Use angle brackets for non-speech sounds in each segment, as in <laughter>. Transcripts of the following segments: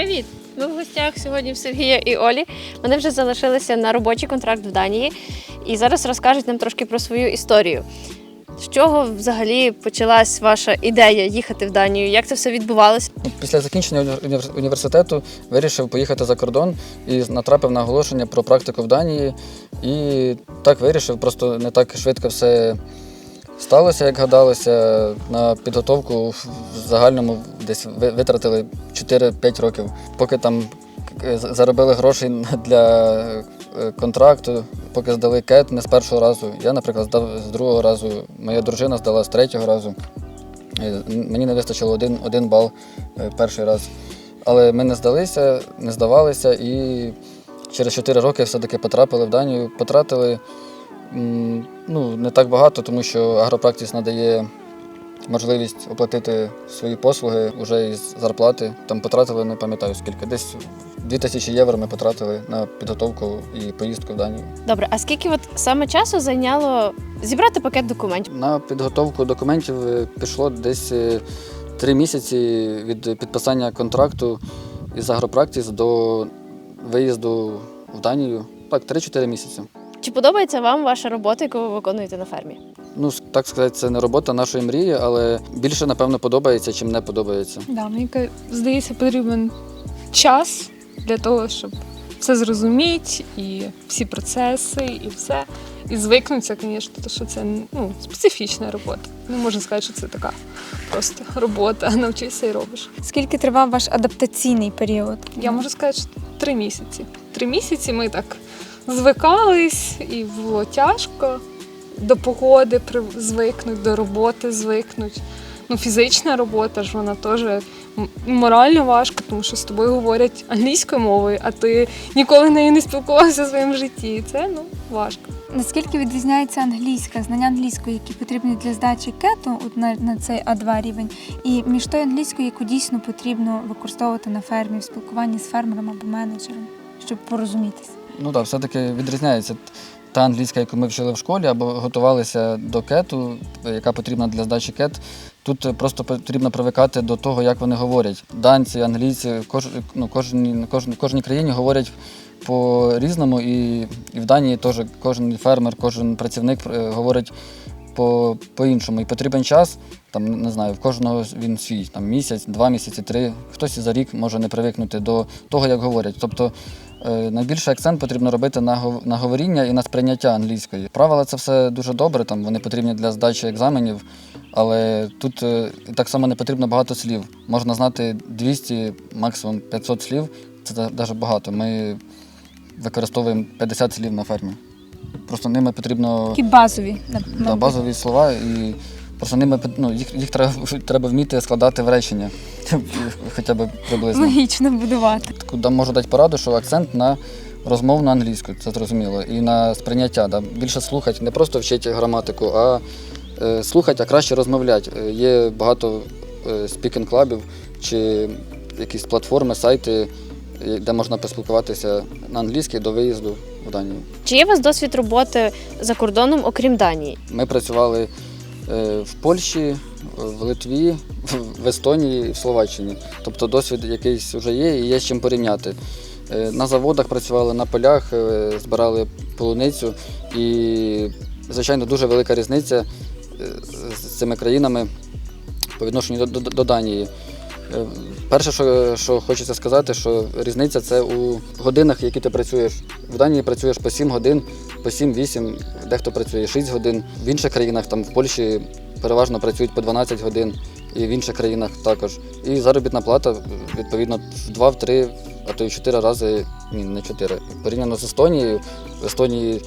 Привіт! Ми в гостях сьогодні в Сергія і Олі. Вони вже залишилися на робочий контракт в Данії і зараз розкажуть нам трошки про свою історію. З чого взагалі почалась ваша ідея їхати в Данію? Як це все відбувалося? Після закінчення універ- університету вирішив поїхати за кордон і натрапив на оголошення про практику в Данії. І так вирішив, просто не так швидко все сталося, як гадалося. На підготовку в загальному десь ви- витратили 4-5 років. Поки там е, заробили грошей <laughs> для е, контракту, поки здали кет не з першого разу. Я, наприклад, здав з другого разу, моя дружина здала з третього разу. Е, Мені не вистачило один, один бал перший раз. Але ми не здалися, не здавалися і через 4 роки все-таки потрапили в Данію. Потратили ну, не так багато, тому що агропрактис надає можливість оплатити свої послуги вже із зарплати. Там потратили, не пам'ятаю скільки, десь 2000 євро ми потратили на підготовку і поїздку в Данію. Добре, а скільки от саме часу зайняло зібрати пакет документів? На підготовку документів е, пішло десь е, три місяці від підписання контракту із агропрактис до виїзду в Данію. Так, 3-4 місяці. Чи подобається вам ваша робота, яку ви виконуєте на фермі? Ну, так сказати, це не робота нашої мрії, але більше, напевно, подобається, чим не подобається. Да, мені здається, потрібен час для того, щоб все зрозуміти, і всі процеси, і все. І звикнутися, звісно, тому що це ну, специфічна робота. Не можна сказати, що це така просто робота, навчишся і робиш. Скільки тривав ваш адаптаційний період? Я можу сказати, що три місяці. Три місяці ми так звикались, і було тяжко до погоди звикнуть, до роботи звикнуть. Ну, фізична робота ж вона теж морально важко, тому що з тобою говорять англійською мовою, а ти ніколи нею не спілкувався в своєму житті. Це ну важко. Наскільки відрізняється англійська, знання англійської, які потрібні для здачі кету от на, на цей А2 рівень, і між тою англійською, яку дійсно потрібно використовувати на фермі в спілкуванні з фермером або менеджером, щоб порозумітися? Ну так, все-таки відрізняється та англійська, яку ми вчили в школі, або готувалися до кету, яка потрібна для здачі кет. Тут просто потрібно привикати до того, як вони говорять. Данці, англійці, кож, ну, кожній, кожній, кожній країні говорять по-різному, і, і в Данії теж кожен фермер, кожен працівник е, говорить по, по-іншому. І потрібен час, там, не знаю, в кожного він свій, там, місяць, два місяці, три. Хтось і за рік може не привикнути до того, як говорять. Тобто е, найбільший акцент потрібно робити на, гов- говоріння і на сприйняття англійської. Правила це все дуже добре, там, вони потрібні для здачі екзаменів, але тут е, так само не потрібно багато слів. Можна знати 200, максимум 500 слів. Це навіть багато. Ми використовуємо 50 слів на фермі. Просто ними потрібно Такі базові да, базові слова, і просто ними ну, їх, їх треба, треба вміти складати в речення, <laughs> хоча б приблизно. логічно будувати. Таку да, можу дати пораду, що акцент на розмовну англійську, це зрозуміло, і на сприйняття. Да. Більше слухати, не просто вчити граматику, а е, слухати, а краще розмовляти. Е, Є багато е, спікінг-клабів чи якісь платформи, сайти, е, де можна поспілкуватися на англійській до виїзду в Данію. Чи є у вас досвід роботи за кордоном, окрім Данії? Ми працювали в Польщі, в Литві, в Естонії в Словаччині. Тобто досвід якийсь вже є і є з чим порівняти. Е, На заводах працювали на полях, е, збирали полуницю і, звичайно, дуже велика різниця е, з цими країнами по відношенню до Данії. Перше, що, що хочеться сказати, що різниця це у годинах, які ти працюєш. В Данії працюєш по 7 годин, по 7-8, дехто працює 6 годин. В інших країнах, там в Польщі, переважно працюють по 12 годин, і в інших країнах також. І заробітна плата, відповідно, в 2, в 3, а то й в 4 рази, ні, не 4. Порівняно з Естонією, в Естонії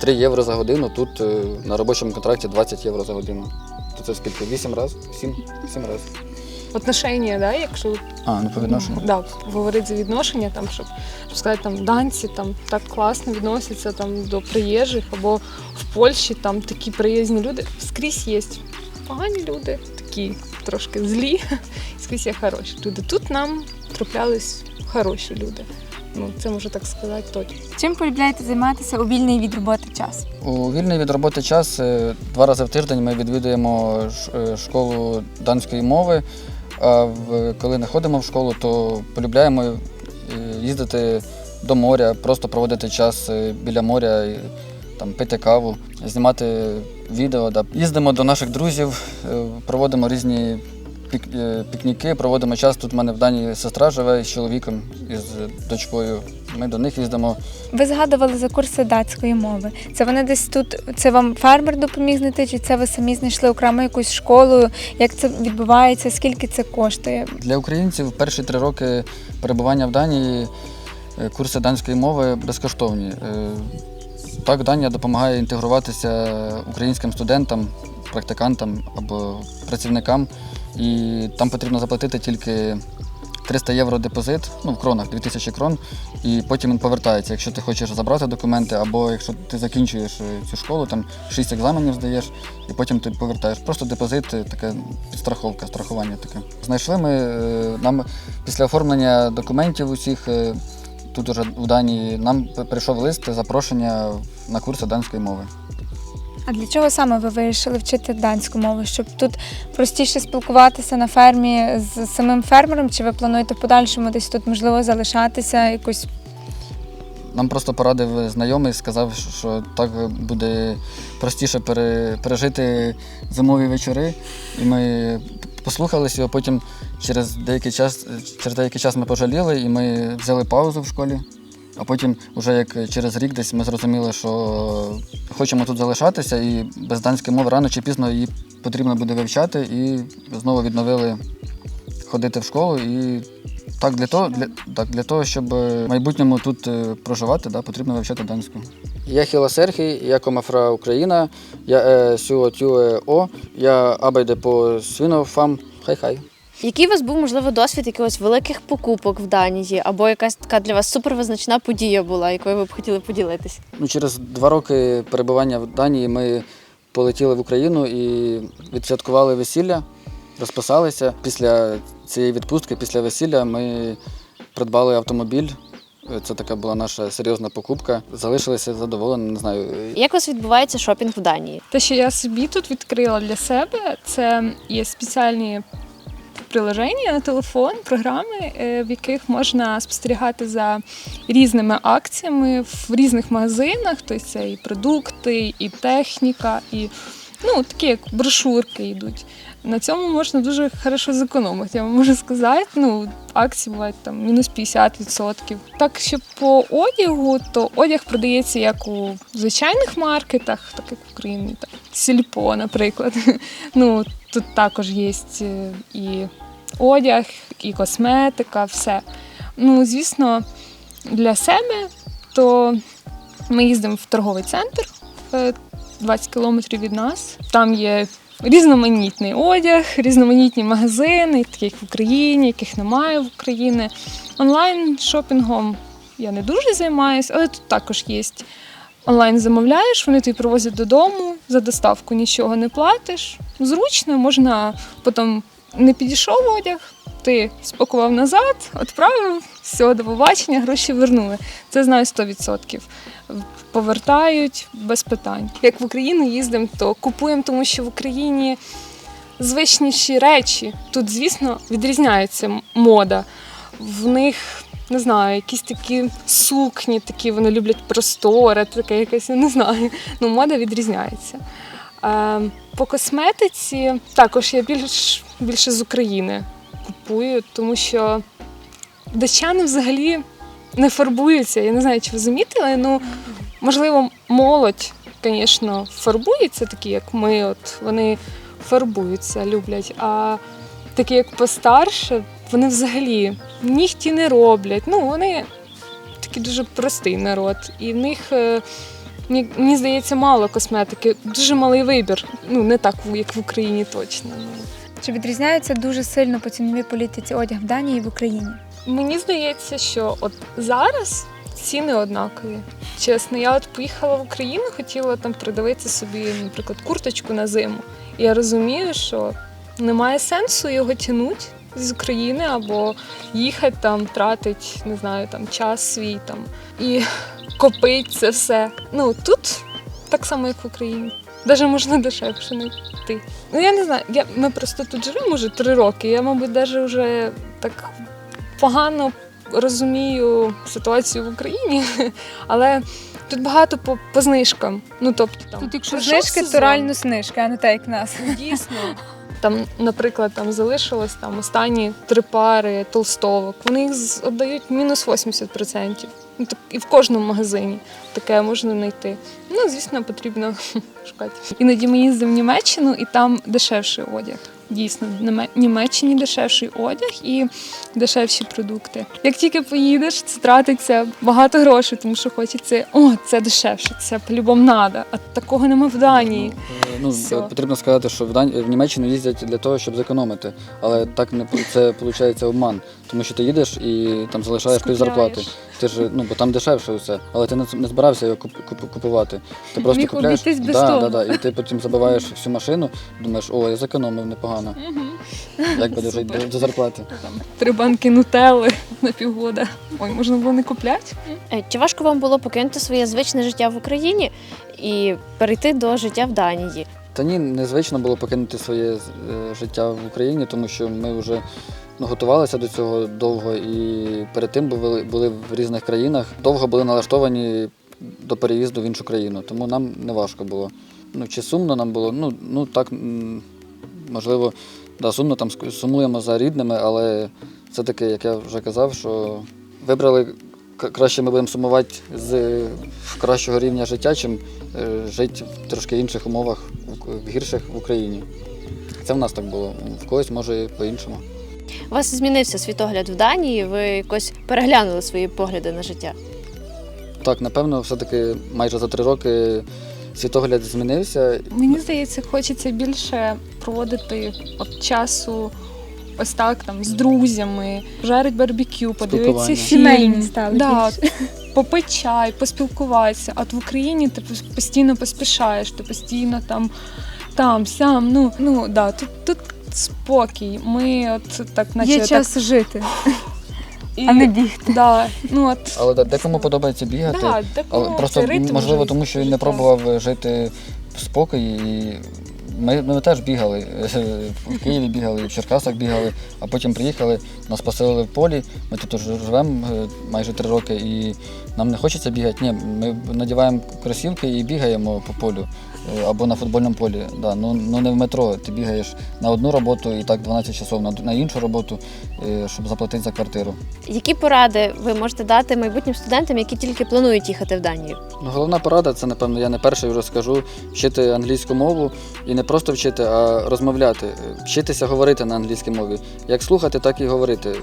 3 євро за годину, тут е, на робочому контракті 20 євро за годину. То це скільки? 8 разів? 7? 7 разів. Отношення, да, якщо А, ну по відношенню. Да, говорити за відношення, там, щоб, щоб сказати, там данці там так класно відносяться там, до приїжджих, або в Польщі там такі приязні люди. Скрізь є погані люди, такі трошки злі, <laughs> скрізь є хороші люди. Тут нам траплялись хороші люди. Ну, це можу так сказати точно. Чим полюбляєте займатися у вільний від роботи час? У вільний від роботи час е, два рази в тиждень ми відвідуємо е, школу данської мови. А коли не ходимо в школу, то полюбляємо е, їздити до моря, просто проводити час е, біля моря, там, пити каву, знімати відео. Да. Їздимо до наших друзів, е, проводимо різні пік, е, пікніки, проводимо час. Тут в мене в Данії сестра живе з чоловіком і з дочкою. Ми до них їздимо. Ви згадували за курси датської мови. Це вони десь тут. Це вам фермер допоміг знайти, чи це ви самі знайшли окремо якусь школу? Як це відбувається? Скільки це коштує? Для українців перші три роки перебування в Данії е, курси данської мови безкоштовні. Е, Так, Данія допомагає інтегруватися українським студентам, практикантам або працівникам. І там потрібно заплатити тільки 300 євро депозит, ну в кронах 2000 крон, і потім він повертається. Якщо ти хочеш забрати документи, або якщо ти закінчуєш е, цю школу, там 6 екзаменів здаєш, і потім ти повертаєш. Просто депозит, е, така підстраховка, страхування таке. Знайшли ми е, нам після оформлення документів усіх тут уже в Данії, нам прийшов лист запрошення на курси данської мови. А для чого саме ви вирішили вчити данську мову? Щоб тут простіше спілкуватися на фермі з самим фермером? Чи ви плануєте в подальшому десь тут можливо залишатися якось? Нам просто порадив знайомий, сказав, що так буде простіше пережити зимові вечори. І ми послухалися його, потім через деякий час, через деякий час ми пожаліли і ми взяли паузу в школі. А потім, вже як через рік десь ми зрозуміли, що хочемо тут залишатися, і без данської мови рано чи пізно її потрібно буде вивчати, і знову відновили ходити в школу. І так, для того, для, так, для того, щоб в майбутньому тут е, проживати, да, потрібно вивчати данську. Я Хіла Серхій, я комафра Україна, я е, сюо тюе о, я абайде по свінофам. Хай-хай. Який у вас був, можливо, досвід якихось великих покупок в Данії, або якась така для вас супервизначна подія була, якою ви б хотіли поділитися? Ну, через два роки перебування в Данії ми полетіли в Україну і відсвяткували весілля, розписалися. Після цієї відпустки, після весілля, ми придбали автомобіль. Це така була наша серйозна покупка. Залишилися задоволені, не знаю. Як у вас відбувається шопінг в Данії? Те, що я собі тут відкрила для себе, це є спеціальні приложення на телефон, програми, е, в яких можна спостерігати за різними акціями в різних магазинах. Тобто це і продукти, і техніка, і ну, такі як брошурки йдуть. На цьому можна дуже хорошо зекономити. Я вам можу сказати. Ну, акції бувають там мінус 50%. Так що по одягу, то одяг продається як у звичайних маркетах, так як в Україні, так, Сільпо, наприклад. <laughs> Ну, тут також є е, і одяг, і косметика, все. Ну, звісно, для себе то ми їздимо в торговий центр е, 20 кілометрів від нас. Там є різноманітний одяг, різноманітні магазини, такі як в Україні, яких немає в Україні. Онлайн шопінгом я не дуже займаюся, але тут також є. Онлайн замовляєш, вони тобі привозять додому, за доставку нічого не платиш. Зручно, можна потім не підійшов одяг, ти спакував назад, відправив, все, до побачення, гроші вернули. Це знаю 100%. Повертають без питань. Як в Україну їздимо, то купуємо, тому що в Україні звичніші речі. Тут, звісно, відрізняється мода. В них не знаю, якісь такі сукні, такі вони люблять просторе, таке якесь, я не знаю. Ну, мода відрізняється. Е, по косметиці також я більш, більше з України купую, тому що датчани взагалі не фарбуються. Я не знаю, чи ви замітили, ну можливо, молодь, звісно, фарбується, такі як ми, от вони фарбуються, люблять. А такі, як постарше, вони взагалі нігті не роблять. Ну, вони такий дуже простий народ. І в них, е, мені, здається, мало косметики, дуже малий вибір. Ну, не так, як в Україні точно. Чи відрізняється дуже сильно по ціновій політиці одяг в Данії і в Україні? Мені здається, що от зараз ціни однакові. Чесно, я от поїхала в Україну, хотіла там придивитися собі, наприклад, курточку на зиму. І я розумію, що немає сенсу його тягнути з України або їхати там, тратить, не знаю, там час свій там і <laughs> копить це все. Ну тут так само, як в Україні. навіть можна дешевше знайти. Ну я не знаю, я, ми просто тут живемо вже три роки. Я, мабуть, навіть вже так погано розумію ситуацію в Україні, <laughs> але тут багато по, по знижкам. Ну, тобто, там, Тут, якщо пройшов знижки, сезон. то реально знижки, а не так, як нас. Дійсно. <laughs> Там, наприклад, там залишилось там останні три пари толстовок. Вони їх з- віддають мінус 80%. Ну, так, і в кожному магазині таке можна знайти. Ну, звісно, потрібно <laughs> шукати. Іноді ми їздимо в Німеччину, і там дешевший одяг. Дійсно, в Німеччині дешевший одяг і дешевші продукти. Як тільки поїдеш, це тратиться багато грошей, тому що хочеться, о, це дешевше, це по-любому надо. А такого нема в Данії. Е, Ну, Всьо. потрібно сказати, що в, Дан... в Німеччину їздять для того, щоб зекономити. Але так не це виходить обман. Тому що ти їдеш і там залишаєш пів зарплати. Ти ж ну бо там дешевше все, але ти не, не збирався його куп, куп- купувати. Ти просто Міг купляєш обійтись без да, того. Да, да, і ти потім забиваєш всю машину, думаєш, о, я зекономив непогано. Як буде жити до, до зарплати? Три банки нутелли на півгода. Ой, можна було не купляти. Е, Чи важко вам було покинути своє звичне життя в Україні і перейти до життя в Данії? Та ні, незвично було покинути своє е, життя в Україні, тому що ми вже готувалися до цього довго і перед тим були, були в різних країнах. Довго були налаштовані до переїзду в іншу країну, тому нам не важко було. Ну, чи сумно нам було? Ну, ну так, можливо, да, сумно там сумуємо за рідними, але все-таки, як я вже казав, що вибрали краще ми будемо сумувати з кращого рівня життя, чим е, жити в трошки інших умовах, в гірших в Україні. Це в нас так було. В когось може і по-іншому. У вас змінився світогляд в Данії, ви якось переглянули свої погляди на життя. Так, напевно, все-таки майже за три роки світогляд змінився. Мені здається, хочеться більше проводити от часу. Ось так там з друзями, жарить барбекю, подивитися Спілкування. Сімейні фільм, стали да, більше. <laughs> попити чай, поспілкуватися. А от в Україні ти постійно поспішаєш, ти постійно там, там, сям. Ну, ну да, тут, тут спокій. Ми от так, наче Є так, час жити, <laughs> і, а не бігти. да, ну от Але да, декому подобається бігати. да, декому Але просто це ритм можливо, життя. тому що він не пробував жити в спокої. І ми, ми теж бігали. В Києві бігали, в Черкасах бігали, а потім приїхали, нас поселили в полі. Ми тут уже живемо е, майже три роки, і нам не хочеться бігати. Ні, ми надіваємо кросівки і бігаємо по полю е, або на футбольному полі. Да, ну, ну не в метро. Ти бігаєш на одну роботу і так 12 часов, на, на іншу роботу, е, щоб заплатити за квартиру. Які поради ви можете дати майбутнім студентам, які тільки планують їхати в Данію? Ну, головна порада це, напевно, я не перший вже скажу, вчити англійську мову і не просто вчити, а розмовляти, вчитися говорити на англійській мові. Як слухати, так і говорити.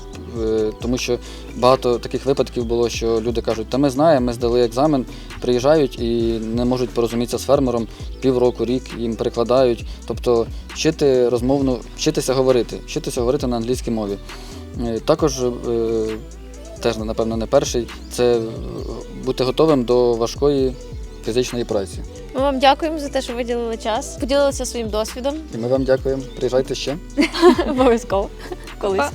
Е, Тому що багато таких випадків було, що люди кажуть, та ми знаємо, ми здали екзамен, приїжджають і не можуть порозумітися з фермером півроку, рік їм перекладають. Тобто вчити розмовну, вчитися говорити, вчитися говорити на англійській мові. Е, Також е, теж, напевно, не перший, це е, бути готовим до важкої фізичної праці. Ми вам дякуємо за те, що виділили час, поділилися своїм досвідом. І ми вам дякуємо. Приїжджайте ще. <laughs> Обов'язково колись.